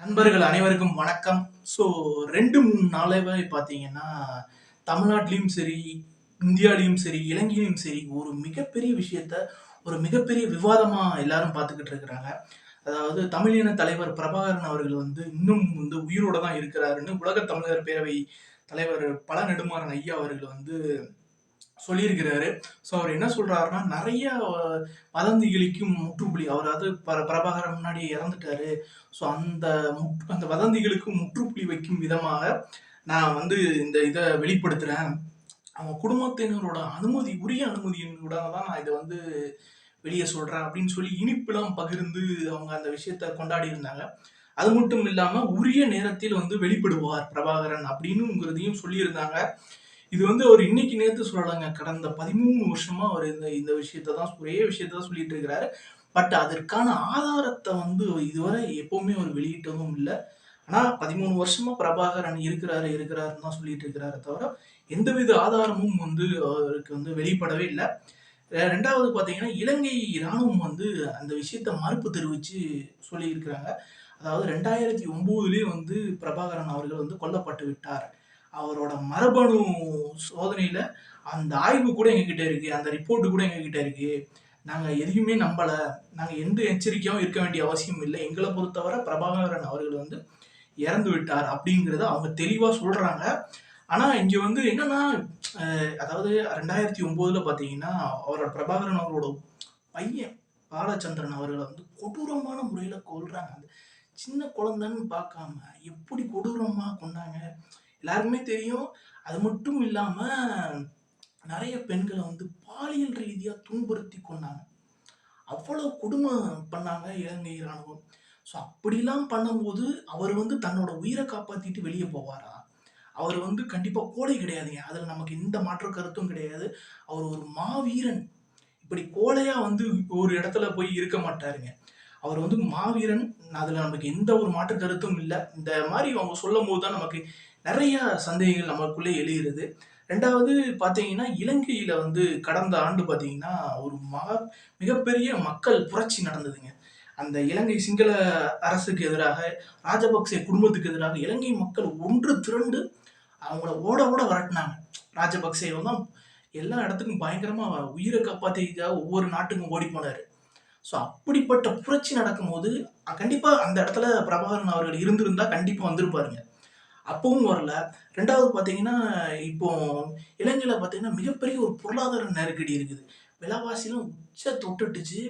நண்பர்கள் அனைவருக்கும் வணக்கம். ஸோ ரெண்டு மூணு நாளாவே பார்த்தீங்கன்னா தமிழ்நாட்டிலையும் சரி இந்தியாலையும் சரி இலங்கையிலும் சரி ஒரு மிகப்பெரிய விஷயத்த ஒரு மிகப்பெரிய விவாதமாக எல்லாரும் பார்த்துக்கிட்டு இருக்கிறாங்க. அதாவது தமிழின தலைவர் பிரபாகரன் அவர்கள் வந்து இன்னும் வந்து உயிரோட தான் இருக்கிறாருன்னு உலக தமிழர் பேரவை தலைவர் பல நெடுமாறன் ஐயா அவர்கள் வந்து சொல்லியிருக்கிறாரு. ஸோ அவர் என்ன சொல்கிறாருன்னா நிறைய வதந்திகளுக்கும் முற்றுப்புள்ளி அவர் அது பர பிரபாகரன் முன்னாடி இறந்துட்டாரு. ஸோ அந்த முட் அந்த வதந்திகளுக்கு முற்றுப்புள்ளி வைக்கும் விதமாக நான் வந்து இந்த இதை வெளிப்படுத்துகிறேன் அவங்க குடும்பத்தினரோட அனுமதி உரிய அனுமதியினோட தான் நான் இதை வந்து வெளியே சொல்கிறேன் அப்படின்னு சொல்லி இனிப்பெல்லாம் பகிர்ந்து அவங்க அந்த விஷயத்த கொண்டாடி இருந்தாங்க. அது மட்டும் இல்லாமல் உரிய நேரத்தில் வந்து வெளிப்படுவார் பிரபாகரன் அப்படின்னுங்கிறதையும் சொல்லியிருந்தாங்க. இது வந்து அவர் இன்னைக்கு நேற்று சொல்லலைங்க கடந்த பதிமூணு வருஷமா அவர் இந்த இந்த விஷயத்தை தான் ஒரே விஷயத்தை தான் சொல்லிட்டு இருக்கிறாரு. பட் அதற்கான ஆதாரத்தை வந்து இதுவரை எப்பவுமே அவர் வெளியிட்டதும் இல்லை. ஆனா பதிமூணு வருஷமா பிரபாகரன் இருக்கிறாரு இருக்கிறாருன்னு தான் சொல்லிட்டு இருக்கிறாரு தவிர எந்தவித ஆதாரமும் வந்து அவருக்கு வந்து வெளிப்படவே இல்லை. ரெண்டாவது பார்த்தீங்கன்னா இலங்கை இராணுவம் வந்து அந்த விஷயத்த மறுப்பு தெரிவித்து சொல்லியிருக்கிறாங்க. அதாவது ரெண்டாயிரத்தி ஒம்போதுலேயே வந்து பிரபாகரன் அவர்கள் வந்து கொல்லப்பட்டு விட்டார். அவரோட மரபணு சோதனையில் அந்த ஆய்வு கூட எங்ககிட்ட இருக்கு அந்த ரிப்போர்ட்டு கூட எங்ககிட்ட இருக்கு. நாங்கள் எதையுமே நம்பலை. நாங்கள் எந்த எச்சரிக்கையாகவும் இருக்க வேண்டிய அவசியம் இல்லை. எங்களை பொறுத்தவரை பிரபாகரன் அவர்கள் வந்து இறந்து விட்டார் அப்படிங்கிறத அவங்க தெளிவாக சொல்கிறாங்க ஆனால் இங்கே வந்து என்னன்னா அதாவது ரெண்டாயிரத்தி ஒம்போதில் பார்த்தீங்கன்னா அவரோட பிரபாகரன் அவரோட பையன் பாலச்சந்திரன் அவர்களை வந்து கொடூரமான முறையில் கொல்றாங்க. அந்த சின்ன குழந்தைன்னு பார்க்காம எப்படி கொடூரமாக கொண்டாங்க? எல்லாருக்குமே தெரியும். அது மட்டும் இல்லாமல் நிறைய பெண்களை வந்து பாலியல் ரீதியாக துன்புறுத்தி கொண்டாங்க. அவ்வளோ கொடுமை பண்ணாங்க இலங்கை ராணுவம் ஸோ அப்படிலாம் பண்ணும்போது அவர் வந்து தன்னோட உயிரை காப்பாற்றிட்டு வெளியே போவாரா? அவர் வந்து கண்டிப்பாக கோழை கிடையாதுங்க அதில் நமக்கு எந்த மாற்று கருத்தும் கிடையாது. அவர் ஒரு மாவீரன். இப்படி கோழையாக வந்து ஒரு இடத்துல போய் இருக்க மாட்டாருங்க. அவர் வந்து மாவீரன். அதில் நமக்கு எந்த ஒரு மாற்று கருத்தும் இல்லை. இந்த மாதிரி அவங்க சொல்லும் போது தான் நமக்கு நிறைய சந்தேகங்கள் நமக்குள்ளே எழுகிறது. ரெண்டாவது பார்த்தீங்கன்னா இலங்கையில் வந்து கடந்த ஆண்டு பார்த்தீங்கன்னா ஒரு மக மிகப்பெரிய மக்கள் புரட்சி நடந்ததுங்க. அந்த இலங்கை சிங்கள அரசுக்கு எதிராக ராஜபக்சே குடும்பத்துக்கு எதிராக இலங்கை மக்கள் ஒன்று திரண்டு அவங்கள ஓட ஓட விரட்டினாங்க. ராஜபக்சே தான் எல்லா இடத்துக்கும் பயங்கரமாக உயிரை காப்பாற்றிக்காக ஒவ்வொரு நாட்டுக்கும் ஓடி போனார். ஸோ அப்படிப்பட்ட புரட்சி நடக்கும்போது கண்டிப்பாக அந்த இடத்துல பிரபாகரன் அவர்கள் இருந்திருந்தா கண்டிப்பாக வந்திருப்பாருங்க. அப்பவும் வரல. ரெண்டாவது பார்த்தீங்கன்னா இப்போ இலங்கையில் பார்த்தீங்கன்னா மிகப்பெரிய ஒரு பொருளாதார நெருக்கடி இருக்குது. விலைவாசிலாம் உச்ச தொட்டுட்டுச்சு.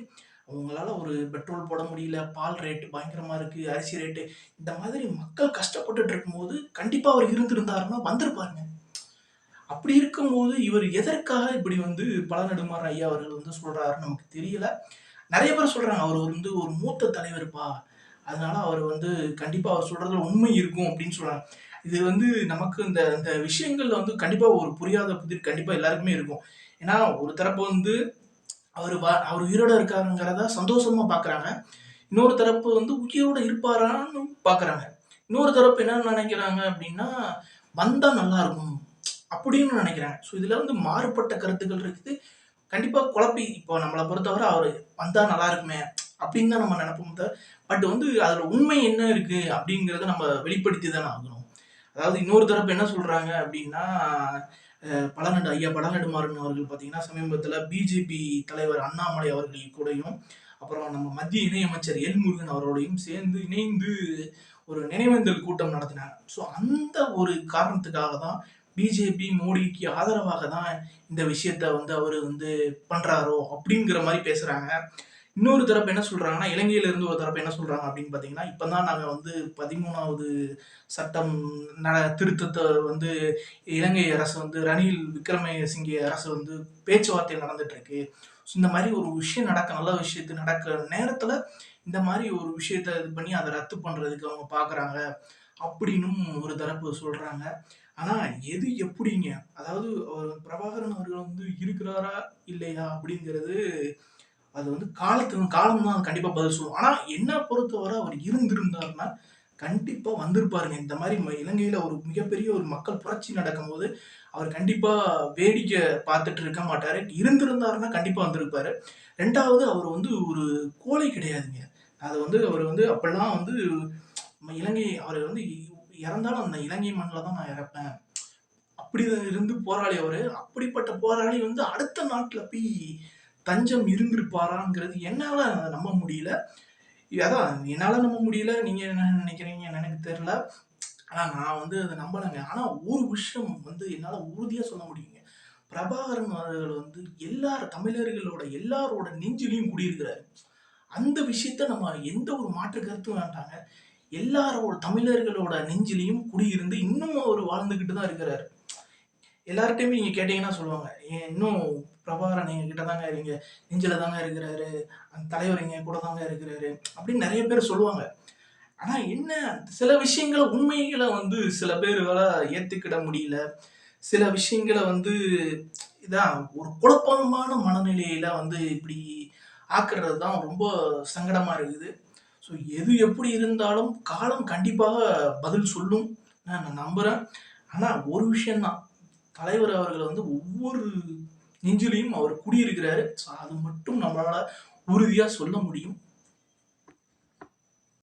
அவங்களால ஒரு பெட்ரோல் போட முடியல பால் ரேட்டு பயங்கரமா இருக்கு அரிசி ரேட்டு இந்த மாதிரி மக்கள் கஷ்டப்பட்டுட்டு இருக்கும்போது கண்டிப்பாக அவர் இருந்திருந்தாருன்னா வந்திருப்பாருங்க. அப்படி இருக்கும்போது இவர் எதற்காக இப்படி வந்து பல நெடுமாற ஐயா அவர்கள் வந்து சொல்றாரு நமக்கு தெரியல. நிறைய பேர் சொல்றாங்க அவர் வந்து ஒரு மூத்த தலைவர்ப்பா. அதனால அவர் வந்து கண்டிப்பாக அவர் சொல்கிறதுல உண்மை இருக்கும் அப்படின்னு சொல்றாங்க. இது வந்து நமக்கு இந்த இந்த விஷயங்கள்ல வந்து கண்டிப்பா ஒரு புரியாத புதிர் கண்டிப்பா எல்லாருக்குமே இருக்கும். ஏன்னா ஒரு தரப்பு வந்து அவர் அவர் உயிரோட இருக்காருங்கிறத சந்தோஷமா பாக்குறாங்க. இன்னொரு தரப்பு வந்து உயிரோட இருப்பாரான்னு பாக்குறாங்க. இன்னொரு தரப்பு என்ன நினைக்கிறாங்க அப்படின்னா வந்தா நல்லா இருக்கும் அப்படின்னு நினைக்கிறாங்க. ஸோ இதுல வந்து மாறுபட்ட கருத்துக்கள் இருக்குது. கண்டிப்பா குழப்பி இப்போ நம்மளை பொறுத்தவரை அவர் வந்தா நல்லா இருக்குமே அப்படின்னு தான் நம்ம நினைப்போம் பட் வந்து அதுல உண்மை என்ன இருக்கு அப்படிங்கிறத நம்ம வெளிப்படுத்தி தானே ஆகணும். அதாவது இன்னொரு தரப்பு என்ன சொல்றாங்க அப்படின்னா பழநடு ஐயா பழநடுமாறன் அவர்கள் பார்த்தீங்கன்னா சமீபத்தில் பிஜேபி தலைவர் அண்ணாமலை அவர்கள் கூடயும் அப்புறம் நம்ம மத்திய இணையமைச்சர் எல் முருகன் அவரோடையும் சேர்ந்து இணைந்து ஒரு நினைவேந்தல் கூட்டம் நடத்தினாங்க. ஸோ அந்த ஒரு காரணத்துக்காக தான் பிஜேபி மோடிக்கு ஆதரவாக தான் இந்த விஷயத்த வந்து அவர் வந்து பண்றாரோ அப்படிங்கிற மாதிரி பேசுறாங்க. இன்னொரு தரப்பு என்ன சொல்றாங்கன்னா இலங்கையிலிருந்து ஒரு தரப்பு என்ன சொல்றாங்க அப்படின்னு பாத்தீங்கன்னா இப்பதான் நாங்க வந்து பதிமூணாவது சட்டம் ந- திருத்தத்தை வந்து இலங்கை அரசு வந்து ரணில் விக்ரமசிங்கே அரசு வந்து பேச்சுவார்த்தை நடந்துட்டு இருக்கு ஸோ இந்த மாதிரி ஒரு விஷயம் நடக்க நல்ல விஷயத்து நடக்கிற நேரத்துல இந்த மாதிரி ஒரு விஷயத்த இது பண்ணி அதை ரத்து பண்றதுக்கு அவங்க பாக்குறாங்க அப்படின்னும் ஒரு தரப்பு சொல்றாங்க. ஆனா எது எப்படிங்க? அதாவது அவர் பிரபாகரன் அவர்கள் வந்து இருக்கிறாரா இல்லையா அப்படிங்கிறது அது வந்து காலத்து காலம் தான் கண்டிப்பாக பதில் சொல்லும் ஆனால் என்ன பொறுத்தவரை அவர் இருந்திருந்தாருன்னா கண்டிப்பாக வந்திருப்பாருங்க. இந்த மாதிரி ம- ஒரு மிகப்பெரிய ஒரு மக்கள் புரட்சி நடக்கும்போது அவர் கண்டிப்பாக வேடிக்கை பார்த்துட்டு இருக்க மாட்டார். இருந்திருந்தாருன்னா கண்டிப்பாக வந்திருப்பாரு. ரெண்டாவது அவர் வந்து ஒரு கோழை கிடையாதுங்க. அது வந்து அவர் வந்து அப்பெல்லாம் வந்து நம்ம இலங்கை அவர் வந்து இறந்தாலும் அந்த இலங்கை மண்ணில் தான் நான் இறப்பேன். அப்படி இருந்து போராளி அவர். அப்படிப்பட்ட போராளி வந்து அடுத்த நாட்டில் போய் தஞ்சம் இருந்திருப்பாராங்கிறது என்னால் அதை நம்ப முடியல. அதான் என்னால் நம்ப முடியல. நீங்கள் என்ன நினைக்கிறீங்கன்னு எனக்கு தெரில ஆனால் நான் வந்து அதை நம்பலைங்க. ஆனால் ஒரு விஷயம் வந்து என்னால் உறுதியாக சொல்ல முடியுங்க. பிரபாகரன் அவர்கள் வந்து எல்லார் தமிழர்களோட எல்லாரோட நெஞ்சிலையும் குடியிருக்கிறாரு. அந்த விஷயத்த நம்ம எந்த ஒரு மாற்று கருத்தும் வேண்டாங்க. எல்லாரோட தமிழர்களோட நெஞ்சிலையும் குடியிருந்து இன்னும் அவர் வாழ்ந்துக்கிட்டு தான் இருக்கிறாரு. எல்லார்ட்டையுமே நீங்கள் கேட்டிங்கன்னா சொல்லுவாங்க "ஏன் இன்னும் பிரபாகரன் எங்க கிட்ட தாங்க இருங்க நெஞ்சில் தாங்க இருக்கிறாரு. அந்த தலைவர் எங்க கூட தாங்க இருக்கிறாரு. அப்படின்னு நிறைய பேர் சொல்லுவாங்க. ஆனால் என்ன சில விஷயங்களை உண்மைகளை வந்து சில பேர்களால் ஏற்றுக்கிட முடியல. சில விஷயங்களை வந்து இதான் ஒரு குழப்பமான மனநிலையில வந்து இப்படி ஆக்குறது தான் ரொம்ப சங்கடமா இருக்குது. ஸோ எது எப்படி இருந்தாலும் காலம் கண்டிப்பாக பதில் சொல்லும். நான் நான் நம்புறேன். ஆனால் ஒரு விஷயம்தான். தலைவர் அவர்கள் வந்து ஒவ்வொரு நெஞ்சிலையும் அவர் குடியிருக்கிறாரு. ஸோ அது மட்டும் நம்மளால உறுதியாக சொல்ல முடியும்.